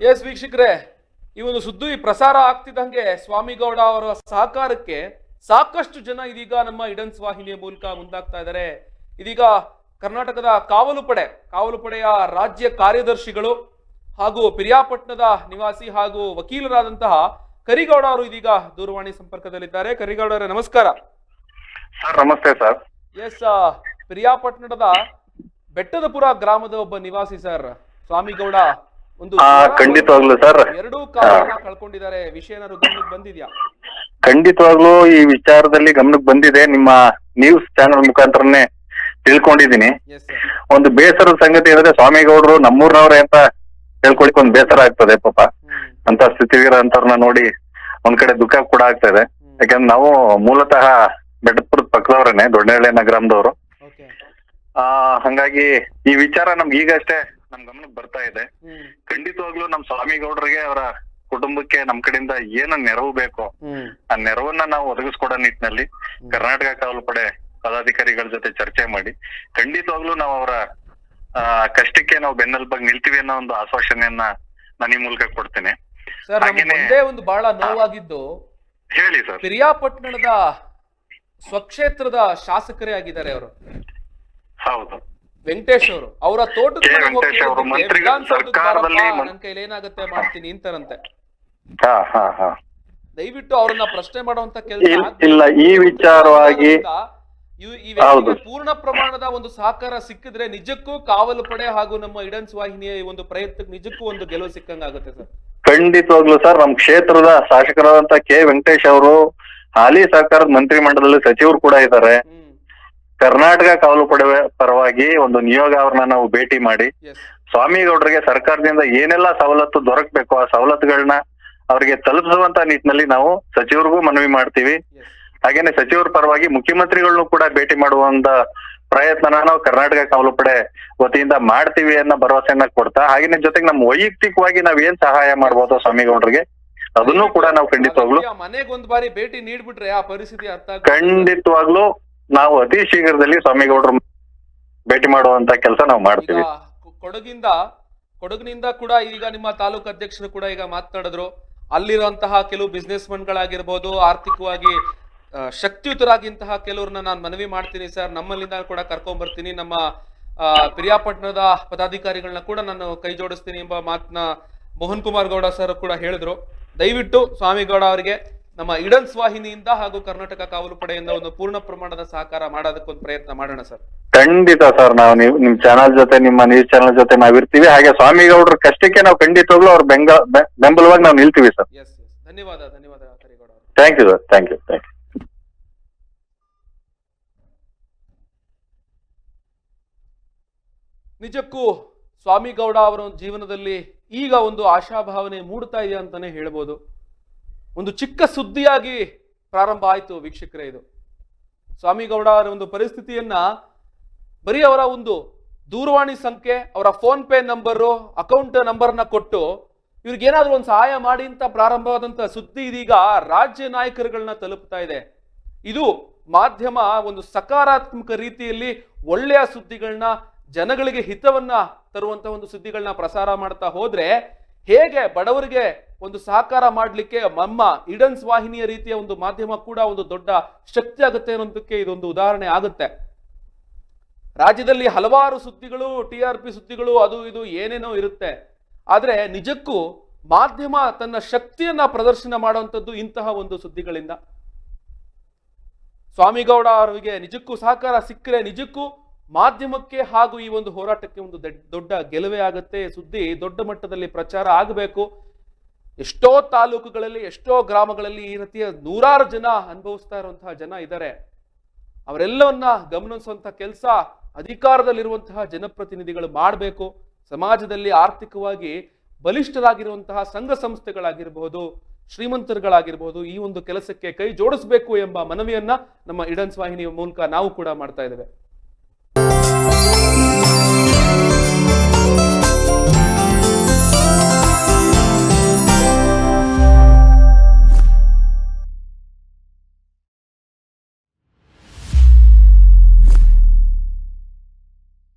S ವೀಕ್ಷಕರೇ ಈ ಒಂದು ಸುದ್ದಿ ಪ್ರಸಾರ ಆಗ್ತಿದ್ದಂಗೆ ಸ್ವಾಮಿಗೌಡ ಅವರ ಸಹಕಾರಕ್ಕೆ ಸಾಕಷ್ಟು ಜನ ಇದೀಗ ನಮ್ಮ ಇಡನ್ಸ್ ವಾಹಿನಿಯ ಮೂಲಕ ಮುಂದಾಗ್ತಾ ಇದ್ದಾರೆ. ಇದೀಗ ಕರ್ನಾಟಕದ ಕಾವಲು ಪಡೆ ಕಾವಲು ಪಡೆಯ ರಾಜ್ಯ ಕಾರ್ಯದರ್ಶಿಗಳು ಹಾಗೂ ಪಿರಿಯಾಪಟ್ಟಣದ ನಿವಾಸಿ ಹಾಗೂ ವಕೀಲರಾದಂತಹ ಕರಿಗೌಡ ಅವರು ಇದೀಗ ದೂರವಾಣಿ ಸಂಪರ್ಕದಲ್ಲಿದ್ದಾರೆ. ಕರಿಗೌಡ ಅವರೇ ನಮಸ್ಕಾರ. ಸರ್ ನಮಸ್ತೆ ಸರ್. ಎಸ್ ಪಿರಿಯಾಪಟ್ಟಣದ ಬೆಟ್ಟದಪುರ ಗ್ರಾಮದ ಒಬ್ಬ ನಿವಾಸಿ ಸರ್ ಸ್ವಾಮಿಗೌಡ. ಒಂದು ಖಂಡಿತವಾಗ್ಲೂ ಸರ್. ಎರಡೂ ಕಾಲನ್ನ ಕಳ್ಕೊಂಡಿದ್ದಾರೆ. ವಿಷಯ ಏನಾದ್ರು ಗಮನಕ್ಕೆ ಬಂದಿದ್ಯಾ? ಖಂಡಿತವಾಗ್ಲೂ ಈ ವಿಚಾರದಲ್ಲಿ ಗಮನಕ್ಕೆ ಬಂದಿದೆ. ನಿಮ್ಮ ನ್ಯೂಸ್ ಚಾನೆಲ್ ಮುಖಾಂತರನೇ ಎಸ್ ಸರ್ ಒಂದು ಬೇಸರದ ಸಂಗತಿ ಅಂದ್ರೆ ಸ್ವಾಮಿಗೌಡರು ನಮ್ಮೂರ್ನವ್ರೆ ಅಂತ ಹೇಳ್ಕೊಳಿಕ್ ಒಂದ್ ಬೇಸರ ಆಗ್ತದೆ ಪಾಪ. ಅಂತ ಅಂತ ಅಂತವ್ರನ್ನ ನೋಡಿ ಒಂದ್ ಕಡೆ ದುಃಖ ಕೂಡ ಆಗ್ತಾ ಇದೆ. ಯಾಕಂದ್ರೆ ನಾವು ಮೂಲತಃ ಬೆಟ್ಟಪುರದ ಪಕ್ಕದವ್ರೇನೆ ದೊಡ್ಡನಹಳ್ಳಿ ಗ್ರಾಮದವರು. ಓಕೆ ಆ ಹಂಗಾಗಿ ಈ ವಿಚಾರ ನಮ್ಗೆ ಈಗಷ್ಟೇ ನಮ್ ಗಮನಕ್ಕೆ ಬರ್ತಾ ಇದೆ. ಖಂಡಿತವಾಗ್ಲೂ ನಮ್ ಸ್ವಾಮಿಗೌಡರಿಗೆ ಅವರ ಕುಟುಂಬಕ್ಕೆ ನಮ್ ಕಡೆಯಿಂದ ಏನು ನೆರವು ಬೇಕೋ ಆ ನೆರವನ್ನ ನಾವು ಒದಗಿಸ್ಕೊಡೋ ನಿಟ್ಟಿನಲ್ಲಿ ಕರ್ನಾಟಕ ಕಾವಲು ಪಡೆ ಪದಾಧಿಕಾರಿಗಳ ಜೊತೆ ಚರ್ಚೆ ಮಾಡಿ ಖಂಡಿತವಾಗ್ಲೂ ನಾವು ಅವರ ಕಷ್ಟಕ್ಕೆ ನಾವು ಬೆನ್ನೆಲುಬಾಗಿ ನಿಲ್ತೀವಿ ಅನ್ನೋ ಒಂದು ಆಶ್ವಾಸನೆಯನ್ನ ನಾನು ಈ ಮೂಲಕ ಕೊಡ್ತೇನೆ. ಒಂದೇ ಒಂದು ಬಹಳ ನೋವಾಗಿದ್ದು ಹೇಳಿ ಸರ್. ಪಿರಿಯಾಪಟ್ಟಣದ ಸ್ವಕ್ಷೇತ್ರದ ಶಾಸಕರೇ ಆಗಿದ್ದಾರೆ ಅವರು. ಹೌದು. ವೆಂಕಟೇಶ್ ಅವರು. ಅವರ ತೋಟದ ಬಾರಪ್ಪ, ಕೈಲಿ ಏನಾಗುತ್ತೆ ಮಾಡ್ತೀನಿ ಅಂತಾರಂತೆ. ಹಾ ಹಾ ಹಾ. ದಯವಿಟ್ಟು ಅವ್ರನ್ನ ಪ್ರಶ್ನೆ ಮಾಡುವಂತ ಕೆಲಸ ಇಲ್- ಇಲ್ಲ ಈ ವಿಚಾರವಾಗಿ. ಪೂರ್ಣ ಪ್ರಮಾಣದ ಒಂದು ಸಹಕಾರ ಸಿಕ್ಕಿದ್ರೆ ನಿಜಕ್ಕೂ ಕಾವಲು ಪಡೆ ಹಾಗೂ ನಮ್ಮ ಇಡನ್ಸ್ ವಾಹಿನಿಯ ಒಂದು ಪ್ರಯತ್ನಕ್ಕೆ ನಿಜಕ್ಕೂ ಒಂದು ಗೆಲುವು ಸಿಕ್ಕಂಗಾಗುತ್ತೆ ಸರ್. ಖಂಡಿತವಾಗ್ಲೂ ಸರ್ ನಮ್ ಕ್ಷೇತ್ರದ ಶಾಸಕರಾದಂತ ಕೆ. ವೆಂಕಟೇಶ್ ಅವರು ಹಾಲಿ ಸರ್ಕಾರದ ಮಂತ್ರಿ ಮಂಡಲದಲ್ಲಿ ಸಚಿವರು ಕೂಡ ಇದ್ದಾರೆ. ಕರ್ನಾಟಕ ಕಾವಲು ಪಡೆ ಪರವಾಗಿ ಒಂದು ನಿಯೋಗ ಅವ್ರನ್ನ ನಾವು ಭೇಟಿ ಮಾಡಿ ಸ್ವಾಮಿಗೌಡರಿಗೆ ಸರ್ಕಾರದಿಂದ ಏನೆಲ್ಲ ಸವಲತ್ತು ದೊರಕಬೇಕು ಆ ಸವಲತ್ತುಗಳನ್ನ ಅವರಿಗೆ ತಲುಪಿಸುವಂತ ನಿಟ್ಟಿನಲ್ಲಿ ನಾವು ಸಚಿವರಿಗೂ ಮನವಿ ಮಾಡ್ತೀವಿ. ಹಾಗೇನೆ ಸಚಿವರ ಪರವಾಗಿ ಮುಖ್ಯಮಂತ್ರಿಗಳನ್ನು ಕೂಡ ಭೇಟಿ ಮಾಡುವಂತ ಪ್ರಯತ್ನನ ನಾವು ಕರ್ನಾಟಕ ಕಾವಲು ಪಡೆ ವತಿಯಿಂದ ಮಾಡ್ತೀವಿ ಅನ್ನೋ ಭರವಸೆಯನ್ನ ಕೊಡ್ತಾ ಹಾಗೇನೆ ಜೊತೆಗೆ ನಮ್ಮ ವೈಯಕ್ತಿಕವಾಗಿ ನಾವ್ ಏನ್ ಸಹಾಯ ಮಾಡ್ಬೋದು ಸ್ವಾಮಿಗೌಡರಿಗೆ ಅದನ್ನು ಕೂಡ ನಾವು ಖಂಡಿತವಾಗ್ಲು ಮನೆಗೆ ಒಂದ್ ಬಾರಿ ಭೇಟಿ ನೀಡ್ಬಿಟ್ರೆ ಆ ಪರಿಸ್ಥಿತಿ. ಖಂಡಿತವಾಗ್ಲೂ ನಾವು ಅತಿ ಶೀಘ್ರದಲ್ಲಿ ಸ್ವಾಮಿಗೌಡರು ಭೇಟಿ ಮಾಡುವಂತ ಕೆಲಸ ನಾವು ಮಾಡ್ತೀವಿ. ಕೊಡಗಿಂದ ಕೊಡಗಿನಿಂದ ಕೂಡ ಈಗ ನಿಮ್ಮ ತಾಲೂಕು ಅಧ್ಯಕ್ಷರು ಕೂಡ ಈಗ ಮಾತನಾಡಿದ್ರು. ಅಲ್ಲಿರುವಂತಹ ಕೆಲವು ಬಿಸ್ನೆಸ್ ಮನ್ಗಳಾಗಿರ್ಬೋದು ಆರ್ಥಿಕವಾಗಿ ಆ, ಶಕ್ತಿಯುತರಾಗಿಂತಹ ಕೆಲವ್ರನ್ನ ನಾನು ಮನವಿ ಮಾಡ್ತೀನಿ ಸರ್. ನಮ್ಮಲ್ಲಿಂದ ಕೂಡ ಕರ್ಕೊಂಡ್ ಬರ್ತೀನಿ ನಮ್ಮ ಪಿರಿಯಾಪಟ್ಟಣದ ಪದಾಧಿಕಾರಿಗಳನ್ನ ಕೂಡ ನಾನು ಕೈ ಜೋಡಿಸ್ತೀನಿ ಎಂಬ ಮಾತನ್ನ ಮೋಹನ್ ಕುಮಾರ್ ಗೌಡ ಸರ್ ಕೂಡ ಹೇಳಿದ್ರು. ದಯವಿಟ್ಟು ಸ್ವಾಮಿಗೌಡ ಅವರಿಗೆ ನಮ್ಮ ಇಡನ್ಸ್ ವಾಹಿನಿಯಿಂದ ಹಾಗೂ ಕರ್ನಾಟಕ ಕಾವಲು ಪಡೆಯಿಂದ ಒಂದು ಪೂರ್ಣ ಪ್ರಮಾಣದ ಸಹಕಾರ ಮಾಡೋದಕ್ಕೊಂದು ಪ್ರಯತ್ನ ಮಾಡೋಣ ಸರ್. ಖಂಡಿತ ಸರ್ ನಾವು ನೀವು ನಿಮ್ ಚಾನಲ್ ಜೊತೆ ನಿಮ್ಮ ನ್ಯೂಸ್ ಚಾನಲ್ ಜೊತೆ ನಾವಿರ್ತೀವಿ. ಹಾಗೆ ಸ್ವಾಮಿಗೌಡರ ಕಷ್ಟಕ್ಕೆ ನಾವು ಖಂಡಿತವಾಗ್ಲೂ ಅವ್ರ ಬೆಂಗ ಬೆಂಬಲವಾಗಿ ನಾವು ನಿಲ್ತೀವಿ ಸರ್. ಎಸ್ ಎಸ್ ಧನ್ಯವಾದ ಧನ್ಯವಾದ ಕರಿಗೌಡ ಅವರು. Thank you sir thank you thank you ನಿಜಕ್ಕೂ ಸ್ವಾಮಿಗೌಡ ಅವರ ಜೀವನದಲ್ಲಿ ಈಗ ಒಂದು ಆಶಾಭಾವನೆ ಮೂಡ್ತಾ ಇದೆ ಅಂತಾನೆ ಹೇಳ್ಬೋದು. ಒಂದು ಚಿಕ್ಕ ಸುದ್ದಿಯಾಗಿ ಪ್ರಾರಂಭ ಆಯಿತು ವೀಕ್ಷಕರೇ ಇದು. ಸ್ವಾಮಿಗೌಡ ಅವರ ಒಂದು ಪರಿಸ್ಥಿತಿಯನ್ನ ಬರೀ ಅವರ ಒಂದು ದೂರವಾಣಿ ಸಂಖ್ಯೆ, ಅವರ ಫೋನ್ ಪೇ ನಂಬರು, ಅಕೌಂಟ್ ನಂಬರ್ನ ಕೊಟ್ಟು ಇವ್ರಿಗೇನಾದ್ರೂ ಒಂದು ಸಹಾಯ ಮಾಡಿ ಅಂತ ಪ್ರಾರಂಭವಾದಂಥ ಸುದ್ದಿ ಇದೀಗ ರಾಜ್ಯ ನಾಯಕರುಗಳನ್ನ ತಲುಪ್ತಾ ಇದೆ. ಇದು ಮಾಧ್ಯಮ ಒಂದು ಸಕಾರಾತ್ಮಕ ರೀತಿಯಲ್ಲಿ ಒಳ್ಳೆಯ ಸುದ್ದಿಗಳನ್ನ ಜನಗಳಿಗೆ ಹಿತವನ್ನ ತರುವಂತಹ ಒಂದು ಸುದ್ದಿಗಳನ್ನ ಪ್ರಸಾರ ಮಾಡ್ತಾ ಹೋದ್ರೆ ಹೇಗೆ ಬಡವರಿಗೆ ಒಂದು ಸಹಕಾರ ಮಾಡಲಿಕ್ಕೆ ನಮ್ಮ ಇಡನ್ಸ್ ವಾಹಿನಿಯ ರೀತಿಯ ಒಂದು ಮಾಧ್ಯಮ ಕೂಡ ಒಂದು ದೊಡ್ಡ ಶಕ್ತಿ ಆಗುತ್ತೆ ಅನ್ನೋದಕ್ಕೆ ಇದೊಂದು ಉದಾಹರಣೆ ಆಗುತ್ತೆ. ರಾಜ್ಯದಲ್ಲಿ ಹಲವಾರು ಸುದ್ದಿಗಳು, ಟಿ ಆರ್ ಪಿ ಸುದ್ದಿಗಳು, ಅದು ಇದು ಏನೇನೋ ಇರುತ್ತೆ. ಆದರೆ ನಿಜಕ್ಕೂ ಮಾಧ್ಯಮ ತನ್ನ ಶಕ್ತಿಯನ್ನ ಪ್ರದರ್ಶನ ಮಾಡುವಂಥದ್ದು ಇಂತಹ ಒಂದು ಸುದ್ದಿಗಳಿಂದ. ಸ್ವಾಮಿಗೌಡ ಅವರಿಗೆ ನಿಜಕ್ಕೂ ಸಹಕಾರ ಸಿಕ್ಕರೆ ನಿಜಕ್ಕೂ ಮಾಧ್ಯಮಕ್ಕೆ ಹಾಗೂ ಈ ಒಂದು ಹೋರಾಟಕ್ಕೆ ಒಂದು ದೊಡ್ಡ- ಗೆಲುವೆ ಆಗುತ್ತೆ. ಸುದ್ದಿ ದೊಡ್ಡ ಮಟ್ಟದಲ್ಲಿ ಪ್ರಚಾರ ಆಗಬೇಕು. ಎಷ್ಟೋ ತಾಲೂಕುಗಳಲ್ಲಿ, ಎಷ್ಟೋ ಗ್ರಾಮಗಳಲ್ಲಿ ಈ ರೀತಿಯ ನೂರಾರು ಜನ ಅನುಭವಿಸ್ತಾ ಇರುವಂತಹ ಜನ ಇದ್ದಾರೆ. ಅವರೆಲ್ಲವನ್ನ ಗಮನಿಸುವಂತಹ ಕೆಲಸ ಅಧಿಕಾರದಲ್ಲಿರುವಂತಹ ಜನಪ್ರತಿನಿಧಿಗಳು ಮಾಡಬೇಕು. ಸಮಾಜದಲ್ಲಿ ಆರ್ಥಿಕವಾಗಿ ಬಲಿಷ್ಠರಾಗಿರುವಂತಹ ಸಂಘ ಸಂಸ್ಥೆಗಳಾಗಿರಬಹುದು ಶ್ರೀಮಂತರುಗಳಾಗಿರ್ಬೋದು ಈ ಒಂದು ಕೆಲಸಕ್ಕೆ ಕೈ ಜೋಡಿಸಬೇಕು ಎಂಬ ಮನವಿಯನ್ನ ನಮ್ಮ ಇಡನ್ಸ್ ವಾಹಿನಿಯ ಮೂಲಕ ನಾವು ಕೂಡ ಮಾಡ್ತಾ ಇದ್ದೇವೆ.